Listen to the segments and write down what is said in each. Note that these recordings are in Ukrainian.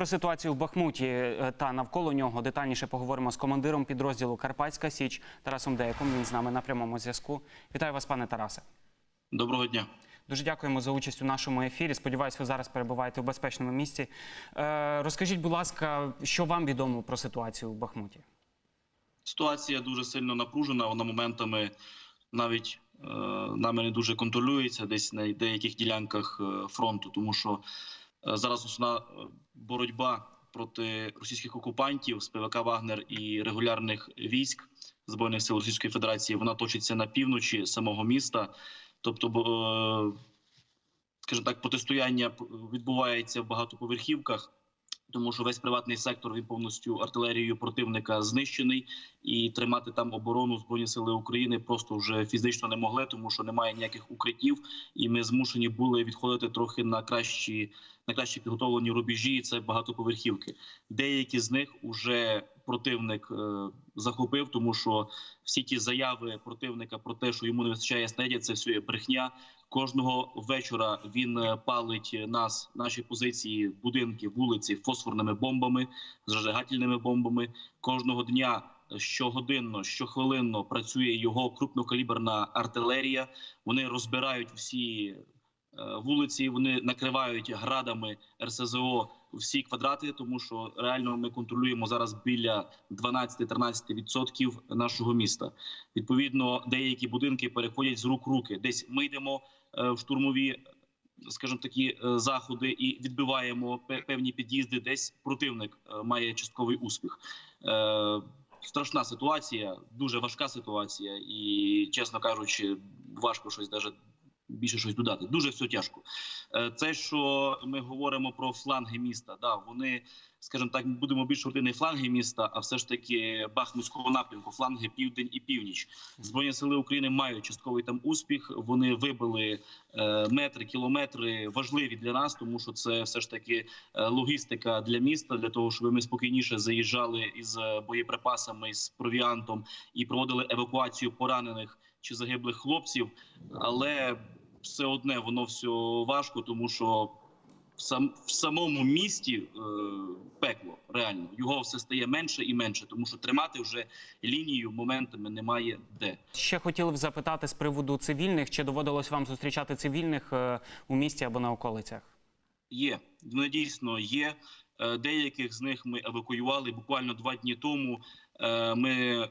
Про ситуацію в Бахмуті е, та навколо нього детальніше поговоримо з командиром підрозділу Карпатська Січ Тарасом Деяком. Він з нами на прямому зв'язку. Вітаю вас, пане Тарасе. Доброго дня. Дуже дякуємо за участь у нашому ефірі. Сподіваюсь, ви зараз перебуваєте у безпечному місці. Е, розкажіть, будь ласка, що вам відомо про ситуацію в Бахмуті? Ситуація дуже сильно напружена. Вона моментами навіть е, нами не дуже контролюється десь на деяких ділянках фронту, тому що зараз основна е, боротьба проти російських окупантів з ПВК Вагнер і регулярних військ збройних сил Російської Федерації. Вона точиться на півночі самого міста. Тобто, е, скажімо так, протистояння відбувається в багатоповерхівках. Тому що весь приватний сектор він повністю артилерією противника знищений, і тримати там оборону збройні сили України просто вже фізично не могли, тому що немає ніяких укриттів, і ми змушені були відходити трохи на кращі на кращі підготовлені рубежі. Це багатоповерхівки. Деякі з них уже противник е, захопив, тому що всі ті заяви противника про те, що йому не вистачає снарядів, це все брехня. Кожного вечора він е, палить нас, наші позиції, будинки, вулиці фосфорними бомбами, зажигательними бомбами. Кожного дня е, щогодинно, щохвилинно працює його крупнокаліберна артилерія. Вони розбирають всі вулиці, вони накривають градами РСЗО всі квадрати, тому що реально ми контролюємо зараз біля 12-13% нашого міста. Відповідно, деякі будинки переходять з рук руки. Десь ми йдемо е, в штурмові, скажімо такі е, заходи і відбиваємо певні під'їзди. Десь противник е, має частковий успіх. Е, Страшна ситуація, дуже важка ситуація, і чесно кажучи, важко щось даже більше щось додати. Дуже все тяжко. Е, Це що ми говоримо про фланги міста. Да, вони, скажімо так, будемо більше говорити фланги міста, а все ж таки бахмутського напрямку, фланги південь і північ. Збройні сили України мають частковий там успіх. Вони вибили е, метри, кілометри важливі для нас, тому що це все ж таки е, логістика для міста, для того, щоб ми спокійніше заїжджали із боєприпасами, з провіантом і проводили евакуацію поранених чи загиблих хлопців. Але все одне воно все важко, тому що в сам в самому місті е, пекло реально його все стає менше і менше, тому що тримати вже лінію моментами немає де. Ще хотіли б запитати з приводу цивільних, чи доводилось вам зустрічати цивільних е, у місті або на околицях? Є вони дійсно є. Е, Деяких з них ми евакуювали буквально два дні тому. Е, Ми е,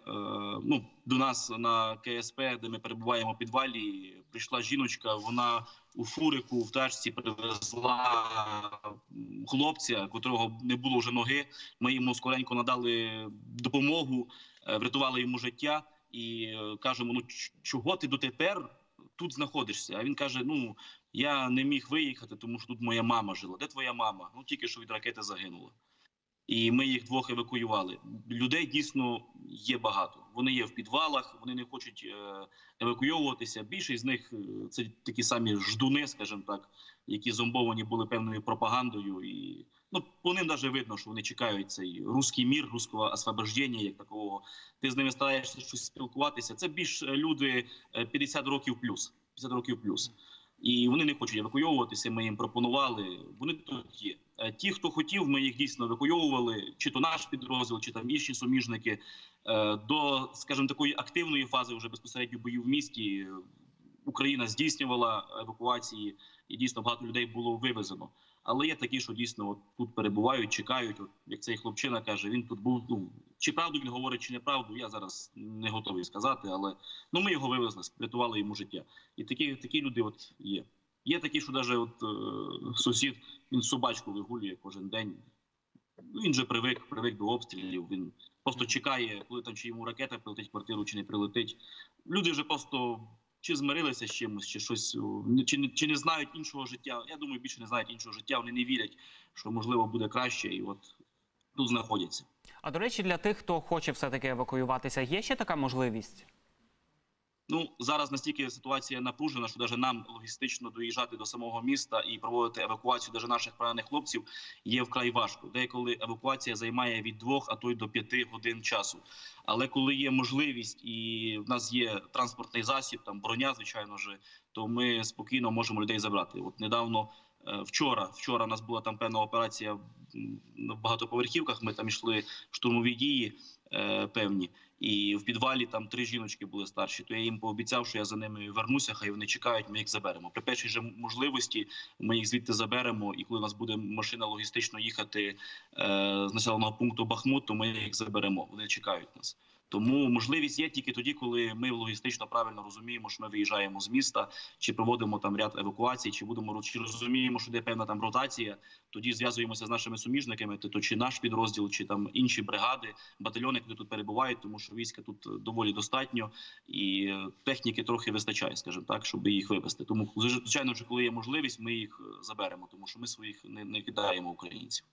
ну до нас на КСП, де ми перебуваємо в підвалі, прийшла жіночка. Вона у фурику в тачці привезла хлопця, котрого не було вже ноги. Ми йому скоренько надали допомогу, е, врятували йому життя і е, кажемо: ну чого ти дотепер тут знаходишся? А він каже: Ну я не міг виїхати, тому що тут моя мама жила. Де твоя мама? Ну тільки що від ракети загинула. І ми їх двох евакуювали. Людей дійсно є багато. Вони є в підвалах, вони не хочуть е, евакуйовуватися. Більшість з них е, це такі самі ждуни, скажімо так, які зомбовані були певною пропагандою. І ну по ним навіть видно, що вони чекають цей руський мір, руського освобождення, як такого. Ти з ними стараєшся щось спілкуватися. Це більш е, люди е, 50 років плюс. 50 років плюс. І вони не хочуть евакуйовуватися. Ми їм пропонували. Вони тут є. Е, Ті, хто хотів, ми їх дійсно евакуйовували, чи то наш підрозділ, чи там інші суміжники. Е, До, скажімо, такої активної фази вже безпосередньо боїв в місті Україна здійснювала евакуації, і дійсно багато людей було вивезено. Але є такі, що дійсно от тут перебувають, чекають. От як цей хлопчина каже, він тут був. Ну чи правду він говорить, чи неправду, я зараз не готовий сказати. Але ну ми його вивезли, врятували йому життя. І такі, такі люди от є. Є такі, що навіть от е, сусід він собачку вигулює кожен день. Ну, Він же привик, привик до обстрілів. Він просто чекає, коли там чи йому ракета прилетить в квартиру, чи не прилетить. Люди вже просто чи змирилися з чимось, чи щось чи, не- чи не знають іншого життя. Я думаю, більше не знають іншого життя. Вони не вірять, що можливо буде краще, і от тут знаходяться. А до речі, для тих, хто хоче все-таки евакуюватися, є ще така можливість? Ну зараз настільки ситуація напружена, що навіть нам логістично доїжджати до самого міста і проводити евакуацію навіть наших поранених хлопців є вкрай важко. Деколи евакуація займає від двох, а то й до п'яти годин часу. Але коли є можливість і в нас є транспортний засіб, там броня, звичайно ж, то ми спокійно можемо людей забрати. От недавно. Е, Вчора, вчора у нас була там певна операція в багатоповерхівках. Ми там йшли штурмові дії е, певні, і в підвалі там три жіночки були старші. То я їм пообіцяв, що я за ними вернуся. Хай вони чекають. Ми їх заберемо. При першій же можливості ми їх звідти заберемо. І коли у нас буде машина логістично їхати е, з населеного пункту Бахмут, то ми їх заберемо. Вони чекають нас. Тому можливість є тільки тоді, коли ми логістично правильно розуміємо, що ми виїжджаємо з міста, чи проводимо там ряд евакуацій, чи будемо чи розуміємо, що де певна там ротація. Тоді зв'язуємося з нашими суміжниками, то, чи наш підрозділ, чи там інші бригади, батальйони, які тут перебувають, тому що війська тут е, доволі достатньо, і е, техніки трохи вистачає, скажімо так, щоб їх вивести. Тому звичайно, коли є можливість, ми їх е, заберемо, тому що ми своїх не, не кидаємо українців.